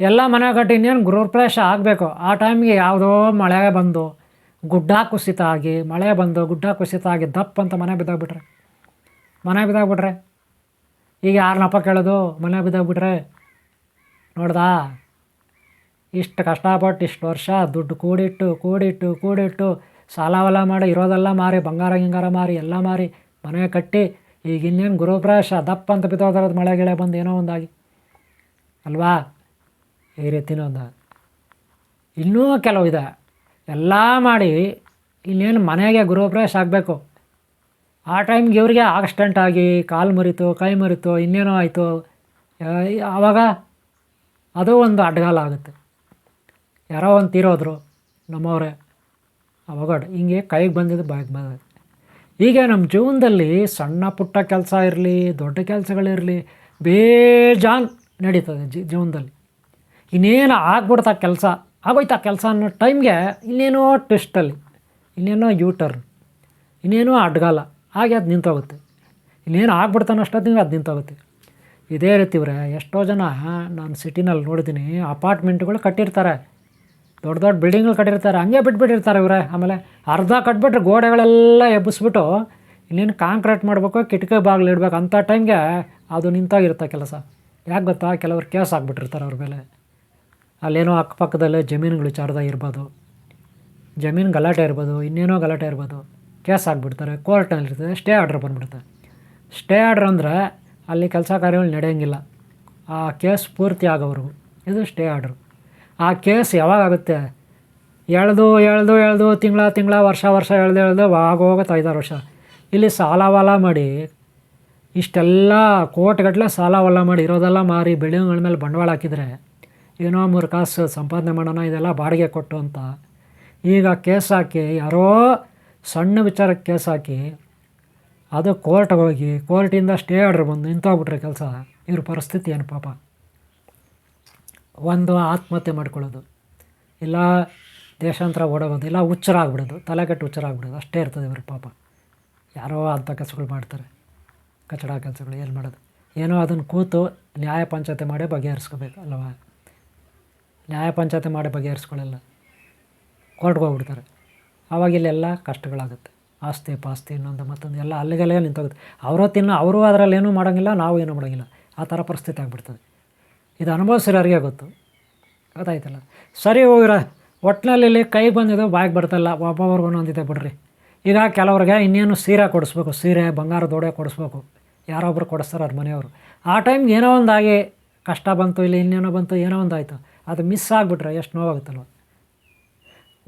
ಎಲ್ಲ ಮನೆ ಕಟ್ಟಿ ಇನ್ನೇನು ಗೃಹಪ್ರವೇಶ ಆಗಬೇಕು. ಆ ಟೈಮ್ಗೆ ಯಾವುದೋ ಮಳೆ ಬಂದು, ಗುಡ್ಡ ಕುಸಿತ ಆಗಿ, ಮಳೆ ಬಂದು, ಗುಡ್ಡ ಕುಸಿತ ಆಗಿ ದಪ್ಪ ಅಂತ ಮನೆ ಬಿದ್ದಾಗ್ಬಿಟ್ರೆ. ಮನೆ ಬಿದ್ದೋಗ್ಬಿಟ್ರೆ. ಈಗ ಯಾರನ್ನಪ್ಪ ಕೇಳೋದು? ಮನೆ ಬಿದ್ದೋಗ್ಬಿಟ್ರೆ ನೋಡ್ದಾ? ಇಷ್ಟು ಕಷ್ಟಪಟ್ಟು ಇಷ್ಟು ವರ್ಷ ದುಡ್ಡು ಕೂಡಿಟ್ಟು ಕೂಡಿಟ್ಟು ಕೂಡಿಟ್ಟು ಸಾಲ ಮಾಡಿ ಇರೋದೆಲ್ಲ ಮಾರಿ, ಬಂಗಾರ ಗಿಂಗಾರ ಮಾರಿ, ಎಲ್ಲ ಮಾರಿ ಮನೆ ಕಟ್ಟಿ ಈಗ ಇನ್ನೇನು ಗೃಹಪ್ರವೇಶ ದಪ್ಪ ಅಂತ ಬಿದ್ದೋದ್ರದ್ದು ಮಳೆ ಗಿಳೆ ಬಂದು ಏನೋ ಒಂದಾಗಿ. ಅಲ್ವಾ? ಈ ರೀತಿನೂ ಒಂದು. ಇನ್ನೂ ಕೆಲವು ಇದೆ. ಎಲ್ಲ ಮಾಡಿ ಇನ್ನೇನು ಮನೆಗೆ ಗೃಹಪ್ರವೇಶ ಆಗಬೇಕು? ಆ ಟೈಮ್ಗೆ ಇವರಿಗೆ ಆಕ್ಸಿಡೆಂಟ್ ಆಗಿ ಕಾಲು ಮರಿತು, ಕೈ ಮರಿತು, ಇನ್ನೇನೋ ಆಯಿತು. ಆವಾಗ ಅದು ಒಂದು ಅಡ್ಡಗಾಲ ಆಗುತ್ತೆ. ಯಾರೋ ಒಂದು ತೀರೋದ್ರು ನಮ್ಮವರೇ ಅವಾಗ ಹಿಂಗೆ ಕೈಗೆ ಬಂದಿದ್ದು ಬಾಯಿಗೆ ಬಂದಿದೆ ಹೀಗೆ ನಮ್ಮ ಜೀವನದಲ್ಲಿ ಸಣ್ಣ ಪುಟ್ಟ ಕೆಲಸ ಇರಲಿ, ದೊಡ್ಡ ಕೆಲಸಗಳಿರಲಿ, ಬೇಜಾನ್ ನಡೀತದೆ ಜಿ, ಜೀವನದಲ್ಲಿ. ಇನ್ನೇನು ಆಗ್ಬಿಡ್ತಾ ಕೆಲಸ, ಆಗೋಯ್ತಾ ಕೆಲಸ ಅನ್ನೋ ಟೈಮ್ಗೆ ಇನ್ನೇನೋ ಟ್ವಿಸ್ಟಲ್ಲಿ ಇನ್ನೇನೋ ಯೂ ಟರ್ನ್ ಇನ್ನೇನೋ ಅಡ್ಗಾಲ. ಹಾಗೆ ಅದು ನಿಂತೋಗುತ್ತೆ. ಇನ್ನೇನು ಆಗ್ಬಿಡ್ತಾನೆ ಅಷ್ಟೊತ್ತಿಗೆ ಅದು ನಿಂತೋಗುತ್ತೆ. ಇದೇ ರೀತಿ ಇವ್ರೆ, ಎಷ್ಟೋ ಜನ ನಾನು ಸಿಟಿನಲ್ಲಿ ನೋಡಿದ್ದೀನಿ ಅಪಾರ್ಟ್ಮೆಂಟ್ಗಳು ಕಟ್ಟಿರ್ತಾರೆ. ದೊಡ್ಡ ದೊಡ್ಡ ಬಿಲ್ಡಿಂಗ್ಗಳು ಕಟ್ಟಿರ್ತಾರೆ. ಹಂಗೆ ಬಿಟ್ಬಿಟ್ಟಿರ್ತಾರೆ ಇವರೇ. ಆಮೇಲೆ ಅರ್ಧ ಕಟ್ಬಿಟ್ರೆ ಗೋಡೆಗಳೆಲ್ಲ ಎಬ್ಬಿಸ್ಬಿಟ್ಟು ಇನ್ನೇನು ಕಾಂಕ್ರೀಟ್ ಮಾಡಬೇಕು, ಕಿಟಕಿ ಬಾಗಿಲು ಇಡಬೇಕು ಅಂಥ ಟೈಮ್ಗೆ ಅದು ನಿಂತಾಗಿರುತ್ತೆ ಕೆಲಸ. ಯಾಕೆ ಗೊತ್ತಾ? ಕೆಲವರು ಕೇಸ್ ಆಗಿಬಿಟ್ಟಿರ್ತಾರೆ ಅವ್ರ ಮೇಲೆ. ಅಲ್ಲೇನೋ ಅಕ್ಕಪಕ್ಕದಲ್ಲೇ ಜಮೀನುಗಳು ವಿಚಾರದ ಇರ್ಬೋದು. ಜಮೀನು ಗಲಾಟೆ ಇರ್ಬೋದು, ಇನ್ನೇನೋ ಗಲಾಟೆ ಇರ್ಬೋದು. ಕೇಸ್ ಆಗಿಬಿಡ್ತಾರೆ ಕೋರ್ಟಲ್ಲಿ ಇರ್ತದೆ ಸ್ಟೇ ಆರ್ಡ್ರ್ ಬಂದ್ಬಿಡುತ್ತೆ. ಸ್ಟೇ ಆರ್ಡ್ರ್ ಅಂದರೆ ಅಲ್ಲಿ ಕೆಲಸ ಕಾರ್ಯಗಳು ನಡೆಯೋಂಗಿಲ್ಲ. ಆ ಕೇಸ್ ಪೂರ್ತಿ ಆಗೋವರೆಗೂ. ಇದು ಸ್ಟೇ ಆರ್ಡ್ರು ಆ ಕೇಸ್ ಯಾವಾಗ ಆಗುತ್ತೆ? ಎಳ್ದು ಎಳ್ದು ಎಳ್ದು, ತಿಂಗಳ ತಿಂಗಳ, ವರ್ಷ ವರ್ಷ, ಎಳ್ದು ಎಳ್ದು ಆಗೋಗುತ್ತೆ ಐದಾರು ವರ್ಷ. ಇಲ್ಲಿ ಸಾಲ ವಾಲ ಮಾಡಿ, ಇಷ್ಟೆಲ್ಲ ಕೋಟ್ಗಟ್ಟಲೆ ಸಾಲ ವಾಲ ಮಾಡಿ, ಇರೋದೆಲ್ಲ ಮಾರಿ ಬೆಳೆಗಳ ಮೇಲೆ ಬಂಡವಾಳ ಹಾಕಿದರೆ, ಏನೋ ಮೂರು ಕಾಸು ಸಂಪಾದನೆ ಮಾಡೋಣ, ಇದೆಲ್ಲ ಬಾಡಿಗೆ ಕೊಟ್ಟು ಅಂತ, ಈಗ ಕೇಸ್ ಹಾಕಿ ಯಾರೋ ಸಣ್ಣ ವಿಚಾರಕ್ಕೆ ಕೇಸ್ ಹಾಕಿ, ಅದು ಕೋರ್ಟ್ಗೆ ಹೋಗಿ ಕೋರ್ಟಿಂದ ಸ್ಟೇ ಆರ್ಡ್ರ್ ಬಂದು ನಿಂತೋಗ್ಬಿಟ್ರೆ ಕೆಲಸ, ಇವ್ರ ಪರಿಸ್ಥಿತಿ ಏನು ಪಾಪ? ಒಂದು ಆತ್ಮಹತ್ಯೆ ಮಾಡ್ಕೊಳ್ಳೋದು. ಇಲ್ಲ ದೇಶಾಂತರ ಓಡೋಗೋದು, ಇಲ್ಲ ಹುಚ್ಚರಾಗ್ಬಿಡೋದು ಹುಚ್ಚರ ಆಗ್ಬಿಡೋದು, ಅಷ್ಟೇ ಇರ್ತದೆ ಇವ್ರ ಪಾಪ. ಯಾರೋ ಅಂಥ ಕೆಲಸಗಳು ಮಾಡ್ತಾರೆ. ಕಚಡ ಕೆಲಸಗಳು ಏನು ಮಾಡೋದು? ಏನೋ ಅದನ್ನು ಕೂತು ನ್ಯಾಯ ಪಂಚಾಯತಿ ಮಾಡಿ ಬಗೆಹರಿಸ್ಕೋಬೇಕು, ಅಲ್ವಾ? ನ್ಯಾಯ ಪಂಚಾಯತಿ ಮಾಡಿ ಬಗೆಹರಿಸ್ಕೊಳ್ಳಲ್ಲ. ಕೋರ್ಟ್ಗೆ ಹೋಗ್ಬಿಡ್ತಾರೆ. ಆವಾಗ ಇಲ್ಲೆಲ್ಲ ಕಷ್ಟಗಳಾಗುತ್ತೆ. ಆಸ್ತಿ, ಪಾಸ್ತಿ ಇನ್ನೊಂದು ಮತ್ತೊಂದು ಎಲ್ಲ ಅಲ್ಲಿಗೆಲ್ಲ ನಿಂತೋಗುತ್ತೆ. ಅವರು ತಿನ್ನೋ, ಅವರು ಅದರಲ್ಲಿ ಏನೂ ಮಾಡೋಂಗಿಲ್ಲ, ನಾವು ಏನೂ ಮಾಡೋಂಗಿಲ್ಲ. ಆ ಥರ ಪರಿಸ್ಥಿತಿ ಆಗಿಬಿಡ್ತದೆ. ಇದು ಅನುಭವಿಸಿರೋರಿಗೆ ಗೊತ್ತು. ಗೊತ್ತಾಯ್ತಲ್ಲ? ಸರಿ ಹೋಗಿರ ಒಟ್ಟಿನಲ್ಲಿ ಇಲ್ಲಿ ಕೈಗೆ ಬಂದಿದ್ದು ಬಾಯಿಗೆ ಬರ್ತಲ್ಲ ಒಬ್ಬೊಬ್ರಿಗೆ ಒಂದೊಂದಿದೆ ಬಿಡ್ರಿ. ಈಗ ಕೆಲವ್ರಿಗೆ ಇನ್ನೇನು ಸೀರೆ ಕೊಡಿಸ್ಬೇಕು, ಸೀರೆ, ಬಂಗಾರ, ದೊಡೆ ಕೊಡಿಸ್ಬೇಕು. ಯಾರೊಬ್ಬರು ಕೊಡಿಸ್ತಾರೆ ಅವ್ರ ಮನೆಯವರು. ಆ ಟೈಮ್ಗೆ ಏನೋ ಒಂದಾಗಿ ಕಷ್ಟ ಬಂತು, ಇಲ್ಲಿ ಇನ್ನೇನೋ ಬಂತು, ಏನೋ ಒಂದು ಅದು ಮಿಸ್ ಆಗಿಬಿಟ್ರೆ ಎಷ್ಟು ನೋವಾಗುತ್ತಲ್ವ?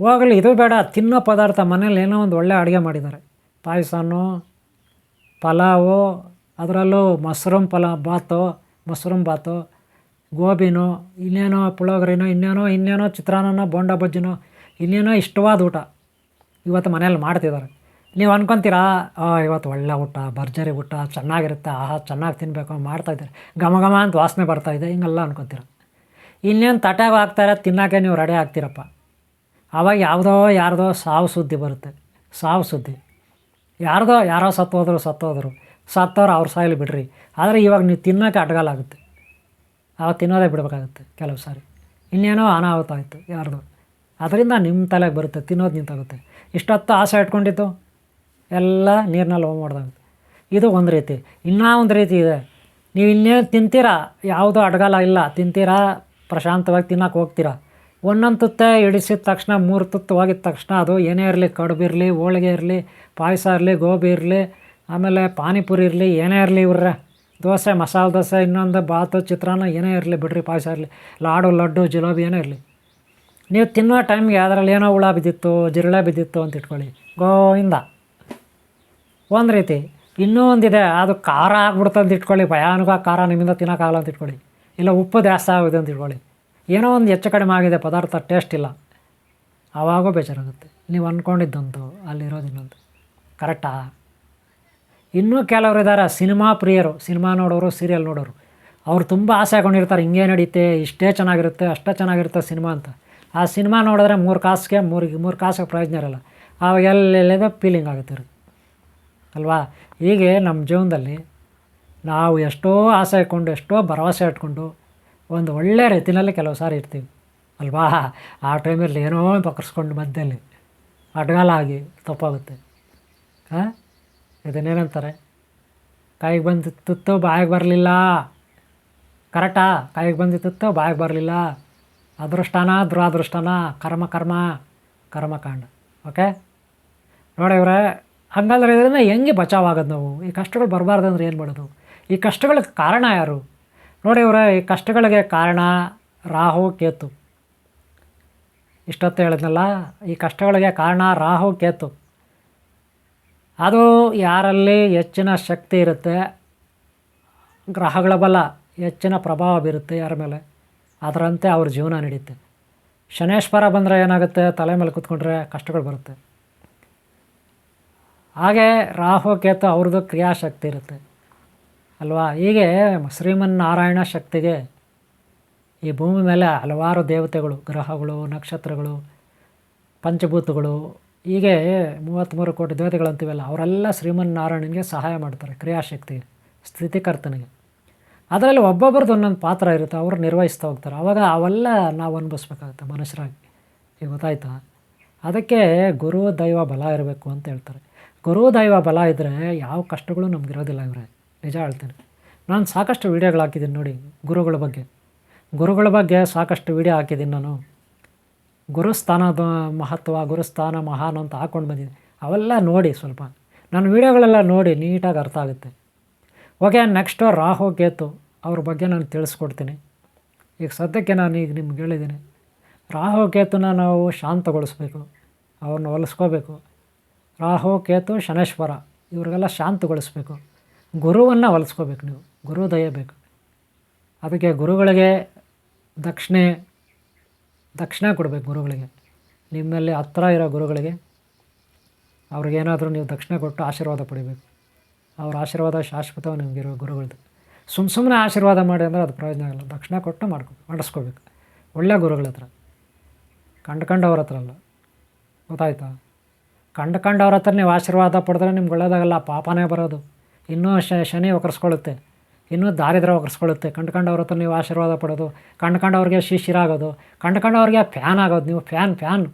ಹೋಗಲಿ ಇದು ಬೇಡ, ತಿನ್ನೋ ಪದಾರ್ಥ ಮನೇಲಿ ಏನೋ ಒಂದು ಒಳ್ಳೆ ಅಡುಗೆ ಮಾಡಿದ್ದಾರೆ. ಪಾಯಸನೋ, ಪಲಾವು, ಅದರಲ್ಲೂ ಮಶ್ರೂಮ್ ಪಲ ಬಾತು ಮಶ್ರೂಮ್ ಬಾತು ಗೋಬಿನೋ, ಇನ್ನೇನೋ ಪುಳೋಗ್ರೆನೋ, ಇನ್ನೇನೋ ಇನ್ನೇನೋ ಚಿತ್ರಾನ್ನನೋ, ಬೋಂಡ ಬಜ್ಜಿನೋ, ಇನ್ನೇನೋ ಇಷ್ಟವಾದ ಊಟ ಇವತ್ತು ಮನೇಲಿ ಮಾಡ್ತಿದ್ದಾರೆ. ನೀವು ಅನ್ಕೊತೀರಾ ಇವತ್ತು ಒಳ್ಳೆ ಊಟ, ಭರ್ಜರಿ ಊಟ, ಚೆನ್ನಾಗಿರುತ್ತೆ, ಆಹಾ, ಚೆನ್ನಾಗಿ ತಿನ್ನಬೇಕು ಮಾಡ್ತಾಯಿದ್ದಾರೆ ಘಮ ಘಮ ಅಂತ ವಾಸನೆ ಬರ್ತಾಯಿದೆ ಹಿಂಗೆಲ್ಲ ಅನ್ಕೊತೀರ? ಇನ್ನೇನು ತಟ್ಯಾಗ ಹಾಕ್ತಾರೆ ತಿನ್ನೋಕ್ಕೆ ನೀವು ರೆಡಿ ಆಗ್ತೀರಪ್ಪ. ಆವಾಗ ಯಾವುದೋ ಯಾರದೋ ಸಾವು ಸುದ್ದಿ ಬರುತ್ತೆ. ಸಾವು ಸುದ್ದಿ. ಯಾರದೋ ಯಾರೋ ಸತ್ತೋದ್ರು ಸತ್ತೋದ್ರು. ಸತ್ತೋರು ಅವ್ರ ಸಾಯಲ್ಲಿ ಬಿಡ್ರಿ. ಆದರೆ ಇವಾಗ ನೀವು ತಿನ್ನೋಕೆ ಅಡ್ಗಲಾಗುತ್ತೆ ಆವಾಗ ತಿನ್ನೋದೇ ಬಿಡಬೇಕಾಗುತ್ತೆ ಕೆಲವು ಸಾರಿ. ಇನ್ನೇನೋ ಅನಾಹುತ ಆಯಿತು ಯಾರ್ದು. ಅದರಿಂದ ನಿಮ್ಮ ತಲೆಗೆ ಬರುತ್ತೆ, ತಿನ್ನೋದು ನಿಂತಾಗುತ್ತೆ ಇಷ್ಟೊತ್ತು ಆಸೆ ಇಟ್ಕೊಂಡಿತ್ತು ಎಲ್ಲ ನೀರಿನಲ್ಲಿ ಹೋಗಿ ಮಾಡ್ದಾಗುತ್ತೆ ಇದು ಒಂದು ರೀತಿ. ಇನ್ನೂ ಒಂದು ರೀತಿ ಇದೆ. ನೀವು ಇನ್ನೇನು ತಿಂತೀರಾ? ಯಾವುದೋ ಅಡ್ಗಾಲ ಇಲ್ಲ. ತಿಂತೀರಾ? ಪ್ರಶಾಂತವಾಗಿ ತಿನ್ನೋಕೆ ಹೋಗ್ತೀರಾ? ಒಂದೊಂದು ತುತ್ತ ಇಡಿಸಿದ ತಕ್ಷಣ, ಮೂರು ತುತ್ತು ಹೋಗಿದ ತಕ್ಷಣ ಅದು ಏನೇ ಇರಲಿ, ಕಡುಬು ಇರಲಿ, ಹೋಳಿಗೆ ಇರಲಿ, ಪಾಯಸ ಇರಲಿ, ಗೋಬಿ ಇರಲಿ, ಆಮೇಲೆ ಪಾನಿಪುರಿ ಇರಲಿ, ಏನೇ ಇರಲಿ ಇವ್ರೆ ದೋಸೆ, ಮಸಾಲೆ ದೋಸೆ, ಇನ್ನೊಂದು ಬಾತು, ಚಿತ್ರಾನ್ನ, ಏನೇ ಇರಲಿ ಬಿಡ್ರಿ, ಪಾಯಸ ಇರಲಿ. ಲಾಡು, ಲಡ್ಡು, ಜಿಲೇಬಿ, ಏನೇ ಇರಲಿ. ನೀವು ತಿನ್ನೋ ಟೈಮ್ಗೆ ಅದರಲ್ಲಿ ಏನೋ ಹುಳ ಬಿದ್ದಿತ್ತು, ಜಿರಳೆ ಬಿದ್ದಿತ್ತು ಅಂತ ಇಟ್ಕೊಳ್ಳಿ. ಗೋವಿಂದ. ಒಂದು ರೀತಿ. ಇನ್ನೂ ಒಂದಿದೆ, ಅದು ಖಾರ ಆಗ್ಬಿಡ್ತು ಅಂತ ಇಟ್ಕೊಳ್ಳಿ. ಭಯಾನಕ ಖಾರ ನಿಮ್ಮಿಂದ ತಿನ್ನೋಕ್ಕಾಗಲ್ಲ ಅಂತ ಇಟ್ಕೊಳ್ಳಿ. ಇಲ್ಲ, ಉಪ್ಪು ಜಾಸ್ತಿ ಆಗಿದೆ ಅಂತ ಇಟ್ಕೊಳ್ಳಿ. ಏನೋ ಒಂದು ಹೆಚ್ಚು ಕಡಿಮೆ ಆಗಿದೆ ಪದಾರ್ಥ ಟೇಸ್ಟ್ ಇಲ್ಲ. ಆವಾಗೂ ಬೇಜಾರಾಗುತ್ತೆ. ನೀವು ಅಂದ್ಕೊಂಡಿದ್ದಂತೂ ಅಲ್ಲಿರೋದು ಇನ್ನೊಂದು ಕರೆಕ್ಟಾ ಇನ್ನೂ ಕೆಲವರು ಇದ್ದಾರೆ ಸಿನಿಮಾ ಪ್ರಿಯರು. ಸಿನಿಮಾ ನೋಡೋರು ಸೀರಿಯಲ್ ನೋಡೋರು. ಅವ್ರು ತುಂಬ ಆಸೆ ಹಾಕೊಂಡಿರ್ತಾರೆ, ಹಿಂಗೆ ನಡೀತೆ, ಇಷ್ಟೇ ಚೆನ್ನಾಗಿರುತ್ತೆ, ಅಷ್ಟೇ ಚೆನ್ನಾಗಿರುತ್ತೆ ಸಿನಿಮಾ ಅಂತ. ಆ ಸಿನಿಮಾ ನೋಡಿದ್ರೆ ಮೂರು ಕಾಸಿಗೆ, ಮೂರು ಮೂರು ಕಾಸಿಗೆ ಪ್ರಯೋಜನ ಇರಲ್ಲ. ಆವಾಗ ಎಲ್ಲೆಲ್ಲದ ಫೀಲಿಂಗ್ ಆಗುತ್ತೆ ಅಲ್ವಾ? ಹೀಗೆ ನಮ್ಮ ಜೀವನದಲ್ಲಿ ನಾವು ಎಷ್ಟೋ ಆಸೆ ಇಟ್ಕೊಂಡು, ಎಷ್ಟೋ ಭರವಸೆ ಇಟ್ಕೊಂಡು ಒಂದು ಒಳ್ಳೆಯ ರೀತಿಯಲ್ಲಿ ಕೆಲವು ಸಾರಿ ಇರ್ತೀವಿ. ಅಲ್ವಾ? ಆ ಟೈಮಲ್ಲಿ ಏನೋ ಬಕರ್ಸ್ಕೊಂಡು ಮಧ್ಯದಲ್ಲಿ ಅಡ್ಗಾಲ ಆಗಿ ತಪ್ಪಾಗುತ್ತೆ. ಹಾಂ ಇದನ್ನೇನಂತಾರೆ? ಕೈಗೆ ಬಂದು ತುತ್ತು ಬಾಯಿಗೆ ಬರಲಿಲ್ಲ. ಕರೆಕ್ಟಾ? ಕೈಗೆ ಬಂದಿತ್ತು ಬಾಯಿಗೆ ಬರಲಿಲ್ಲ. ಅದೃಷ್ಟನ ದುರಾದೃಷ್ಟನ? ಕರ್ಮ ಕರ್ಮ ಕರ್ಮಕಾಂಡ ಓಕೆ? ನೋಡಿ ಇವ್ರೆ, ಹಂಗಂದ್ರೆ ಇದರಿಂದ ಹೆಂಗೆ ಬಚಾವಾಗೋದು ನಾವು? ಈ ಕಷ್ಟಗಳು ಬರಬಾರ್ದು ಅಂದ್ರೆ ಏನು ಮಾಡೋದು? ಈ ಕಷ್ಟಗಳಿಗೆ ಕಾರಣ ಯಾರು? ನೋಡಿ ಇವರ ಈ ಕಷ್ಟಗಳಿಗೆ ಕಾರಣ ರಾಹು ಕೇತು. ಇಷ್ಟೊತ್ತು ಹೇಳಿದ್ನಲ್ಲ, ಈ ಕಷ್ಟಗಳಿಗೆ ಕಾರಣ ರಾಹು ಕೇತು. ಅದು ಯಾರಲ್ಲಿ ಹೆಚ್ಚಿನ ಶಕ್ತಿ ಇರುತ್ತೆ, ಗ್ರಹಗಳ ಬಲ ಹೆಚ್ಚಿನ ಪ್ರಭಾವ ಬೀರುತ್ತೆ ಯಾರ ಮೇಲೆ. ಅದರಂತೆ ಅವ್ರ ಜೀವನ ನಡೀತೆ. ಶನೇಶ್ವರ ಬಂದರೆ ಏನಾಗುತ್ತೆ, ತಲೆ ಮೇಲೆ ಕೂತ್ಕೊಂಡ್ರೆ ಕಷ್ಟಗಳು ಬರುತ್ತೆ. ಹಾಗೆ ರಾಹು, ಕೇತು ಅವ್ರದ್ದು ಕ್ರಿಯಾಶಕ್ತಿ ಇರುತ್ತೆ. ಅಲ್ವಾ? ಹೀಗೆ ಶ್ರೀಮನ್ನಾರಾಯಣ ಶಕ್ತಿಗೆ ಈ ಭೂಮಿ ಮೇಲೆ ಹಲವಾರು ದೇವತೆಗಳು, ಗ್ರಹಗಳು, ನಕ್ಷತ್ರಗಳು, ಪಂಚಭೂತಗಳು, ಹೀಗೆ ಮೂವತ್ತ್ಮೂರು ಕೋಟಿ ದೇವತೆಗಳು ಅಂತೀವಲ್ಲ ಅವರೆಲ್ಲ ಶ್ರೀಮನ್ನಾರಾಯಣನಿಗೆ ಸಹಾಯ ಮಾಡ್ತಾರೆ ಕ್ರಿಯಾಶಕ್ತಿಗೆ ಸ್ಥಿತಿಕರ್ತನಿಗೆ. ಅದರಲ್ಲಿ ಒಬ್ಬೊಬ್ರದ್ದು ಒಂದೊಂದು ಪಾತ್ರ ಇರುತ್ತೆ, ಅವರು ನಿರ್ವಹಿಸ್ತಾ ಹೋಗ್ತಾರೆ. ಅವಾಗ ಅವೆಲ್ಲ ನಾವು ಅನುಭವಿಸ್ಬೇಕಾಗುತ್ತೆ ಮನುಷ್ಯರಾಗಿ. ಈಗ ಗೊತ್ತಾಯ್ತಾ? ಅದಕ್ಕೆ ಗುರು ದೈವ ಬಲ ಇರಬೇಕು ಅಂತ ಹೇಳ್ತಾರೆ. ಗುರು ದೈವ ಬಲ ಇದ್ದರೆ ಯಾವ ಕಷ್ಟಗಳು ನಮಗಿರೋದಿಲ್ಲ ಇವರೇ. ನಿಜ ಹೇಳ್ತೇನೆ ನಾನು ಸಾಕಷ್ಟು ವೀಡಿಯೋಗಳು ಹಾಕಿದ್ದೀನಿ ನೋಡಿ, ಗುರುಗಳ ಬಗ್ಗೆ. ಗುರುಗಳ ಬಗ್ಗೆ ಸಾಕಷ್ಟು ವೀಡಿಯೋ ಹಾಕಿದ್ದೀನಿ ನಾನು. ಗುರುಸ್ಥಾನದ ಮಹತ್ವ, ಗುರುಸ್ಥಾನ ಮಹಾನ್ ಅಂತ ಹಾಕ್ಕೊಂಡು ಬಂದಿದ್ದೀನಿ ಅವೆಲ್ಲ ನೋಡಿ ಸ್ವಲ್ಪ. ನನ್ನ ವೀಡಿಯೋಗಳೆಲ್ಲ ನೋಡಿ ನೀಟಾಗಿ ಅರ್ಥ ಆಗುತ್ತೆ. Okay, next Rahu Ketu. ಅವ್ರ ಬಗ್ಗೆ ನಾನು ತಿಳಿಸ್ಕೊಡ್ತೀನಿ. ಈಗ ಸದ್ಯಕ್ಕೆ ನಾನು ಈಗ ನಿಮ್ಗೆ ಹೇಳಿದ್ದೀನಿ ರಾಹು ಕೇತುನ ನಾವು ಶಾಂತಗೊಳಿಸ್ಬೇಕು. ಅವ್ರನ್ನ ಹೊಲಿಸ್ಕೋಬೇಕು. ರಾಹು, ಕೇತು, ಶನೇಶ್ವರ, ಇವ್ರಿಗೆಲ್ಲ ಶಾಂತಗೊಳಿಸ್ಬೇಕು. ಗುರುವನ್ನು ಹೊಲಿಸ್ಕೋಬೇಕು ನೀವು. ಗುರು ದಯ ಬೇಕು. ಅದಕ್ಕೆ ಗುರುಗಳಿಗೆ ದಕ್ಷಿಣೆ, ದಕ್ಷಿಣ ಕೊಡಬೇಕು ಗುರುಗಳಿಗೆ. ನಿಮ್ಮಲ್ಲಿ ಹತ್ರ ಇರೋ ಗುರುಗಳಿಗೆ ಅವ್ರಿಗೇನಾದರೂ ನೀವು ದಕ್ಷಿಣ ಕೊಟ್ಟು ಆಶೀರ್ವಾದ ಪಡಿಬೇಕು. ಅವ್ರ ಆಶೀರ್ವಾದ ಶಾಶ್ವತವ ನಿಮಗಿರೋ ಗುರುಗಳದ್ದು ಸುಮ್ಮ ಸುಮ್ಮನೆ ಆಶೀರ್ವಾದ ಮಾಡಿ ಅಂದರೆ ಅದು ಪ್ರಯೋಜನ ಆಗಲ್ಲ ದಕ್ಷಿಣ ಕೊಟ್ಟು ಮಾಡ್ಕೊ, ಮಾಡಿಸ್ಕೋಬೇಕು. ಒಳ್ಳೆ ಗುರುಗಳ ಹತ್ರ. ಕಂಡ್ಕಂಡವ್ರ ಹತ್ರ ಅಲ್ಲ. ಗೊತ್ತಾಯ್ತಾ? ಕಂಡ್ಕಂಡವ್ರ ಹತ್ರ ನೀವು ಆಶೀರ್ವಾದ ಪಡೆದ್ರೆ ನಿಮ್ಗೆ ಒಳ್ಳೆಯದಾಗಲ್ಲ ಪಾಪನೇ ಬರೋದು. ಇನ್ನೂ ಶನಿ ಒಕರಿಸ್ಕೊಳ್ಳುತ್ತೆ. ಇನ್ನೂ ದಾರಿದ್ರ್ಯ ಒಕರಿಸ್ಕೊಳ್ಳುತ್ತೆ. ಕಂಡ್ಕೊಂಡವ್ರ ಹತ್ರ ನೀವು ಆಶೀರ್ವಾದ ಪಡೋದು, ಕಂಡ್ಕಂಡವ್ರಿಗೆ ಶಿಶಿರಾಗೋದು ಕಂಡ್ಕಂಡವ್ರಿಗೆ ಫ್ಯಾನ್ ಆಗೋದು, ನೀವು ಫ್ಯಾನ್ ಫ್ಯಾನ್.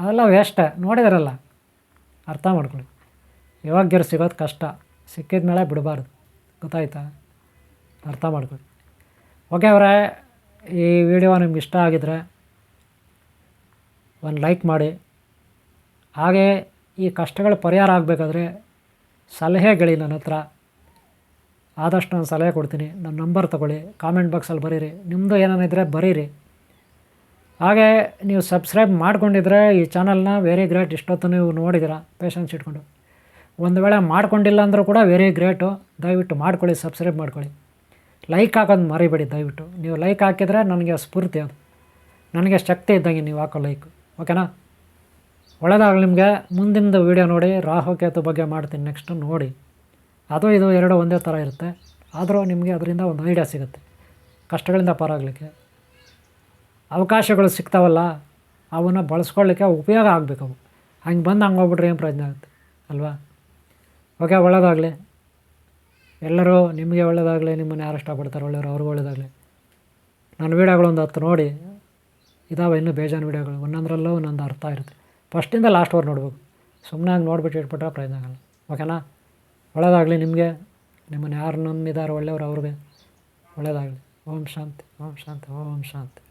ಅದೆಲ್ಲ ವೇಸ್ಟೆ ನೋಡಿದಾರಲ್ಲ? ಅರ್ಥ ಮಾಡ್ಕೊಳ್ಳಿ. ಯೋಗ್ಯರು ಸಿಗೋದು ಕಷ್ಟ. ಸಿಕ್ಕಿದ ಮೇಲೆ ಬಿಡಬಾರ್ದು. ಗೊತ್ತಾಯ್ತಾ? ಅರ್ಥ ಮಾಡ್ಕೊಳ್ಳಿ. ಓಕೆ ಅವರೇ, ಈ ವಿಡಿಯೋ ನಿಮ್ಗೆ ಇಷ್ಟ ಆಗಿದ್ರೆ ಒಂದು ಲೈಕ್ ಮಾಡಿ. ಹಾಗೆ ಈ ಕಷ್ಟಗಳ ಪರಿಹಾರ ಆಗಬೇಕಾದ್ರೆ ಸಲಹೆಗಳಿ ನನ್ನ ಹತ್ರ. ಆದಷ್ಟು ನಾನು ಸಲಹೆ ಕೊಡ್ತೀನಿ. ನನ್ನ ನಂಬರ್ ತೊಗೊಳ್ಳಿ. ಕಾಮೆಂಟ್ ಬಾಕ್ಸಲ್ಲಿ ಬರೀರಿ. ನಿಮ್ಮದು ಏನೇನಿದ್ರೆ ಬರೀರಿ. ಹಾಗೆ ನೀವು ಸಬ್ಸ್ಕ್ರೈಬ್ ಮಾಡ್ಕೊಂಡಿದ್ರೆ ಈ ಚಾನಲ್ನ ವೆರಿ ಗ್ರೇಟ್. ಇಷ್ಟೊತ್ತು ನೀವು ನೋಡಿದ್ದೀರಾ? ಪೇಷನ್ಸ್ ಇಟ್ಕೊಂಡು. ಒಂದು ವೇಳೆ ಮಾಡ್ಕೊಂಡಿಲ್ಲ ಅಂದರೂ ಕೂಡ ವೆರಿ ಗ್ರೇಟು. ದಯವಿಟ್ಟು ಮಾಡ್ಕೊಳ್ಳಿ, ಸಬ್ಸ್ಕ್ರೈಬ್ ಮಾಡ್ಕೊಳ್ಳಿ. ಲೈಕ್ ಹಾಕೋದು ಮರಿಬೇಡಿ ದಯವಿಟ್ಟು. ನೀವು ಲೈಕ್ ಹಾಕಿದರೆ ನನಗೆ ಸ್ಫೂರ್ತಿ ಅದು. ನನಗೆ ಶಕ್ತಿ ಇದ್ದಂಗೆ ನೀವು ಹಾಕೋ ಲೈಕ್. ಓಕೆನಾ? ಒಳ್ಳೆದಾಗಲಿ ನಿಮಗೆ. ಮುಂದಿನ ವೀಡಿಯೋ ನೋಡಿ. ರಾಹು ಬಗ್ಗೆ ಮಾಡ್ತೀನಿ ನೆಕ್ಸ್ಟು ನೋಡಿ. ಅದು ಇದು ಎರಡು ಒಂದೇ ಥರ ಇರುತ್ತೆ. ಆದರೂ ನಿಮಗೆ ಅದರಿಂದ ಒಂದು ಐಡಿಯಾ ಸಿಗುತ್ತೆ. ಕಷ್ಟಗಳಿಂದ ಪಾರಾಗಲಿಕ್ಕೆ. ಅವಕಾಶಗಳು ಸಿಗ್ತಾವಲ್ಲ, ಅವನ್ನು ಬಳಸ್ಕೊಳ್ಳಿಕ್ಕೆ ಉಪಯೋಗ ಆಗಬೇಕು ಅವು. ಹಂಗೆ ಬಂದು ಹಂಗೆ ಹೋಗ್ಬಿಟ್ರೆ ಏನು ಪ್ರಯೋಜನ ಆಗುತ್ತೆ? ಅಲ್ವಾ? ಓಕೆ ಒಳ್ಳೆಯದಾಗಲಿ ಎಲ್ಲರೂ ನಿಮಗೆ ಒಳ್ಳೆಯದಾಗಲಿ ನಿಮ್ಮನ್ನು ಯಾರು ಇಷ್ಟಪಡ್ತಾರೆ, ಒಳ್ಳೆಯವರು, ಅವ್ರಿಗೂ ಒಳ್ಳೆಯದಾಗಲಿ ನನ್ನ ವೀಡಿಯೋಗಳು ಹತ್ತು ನೋಡಿ. ಇದಾವೆ ಇನ್ನೂ ಬೇಜಾನು ವೀಡಿಯೋಗಳು ಒಂದೊಂದರಲ್ಲೂ ಒಂದೊಂದು ಅರ್ಥ ಇರುತ್ತೆ. ಫಸ್ಟಿಂದ ವರ್ ನೋಡ್ಬೇಕು. ಸುಮ್ಮನೆ ಹಂಗೆ ನೋಡ್ಬಿಟ್ಟು ಇಟ್ಬಿಟ್ರೆ ಪ್ರಯತ್ನ ಆಗಲ್ಲ. ಓಕೆನಾ? ಒಳ್ಳೆಯದಾಗಲಿ ನಿಮಗೆ. ನಿಮ್ಮನ್ನು ಯಾರು ನಂಬಿದ್ದಾರೆ ಒಳ್ಳೆಯವರು ಅವ್ರಿಗೆ. ಒಳ್ಳೆಯದಾಗಲಿ ಓಂ ಶಾಂತಿ ಓಂ ಶಾಂತಿ ಓಂ ಶಾಂತಿ.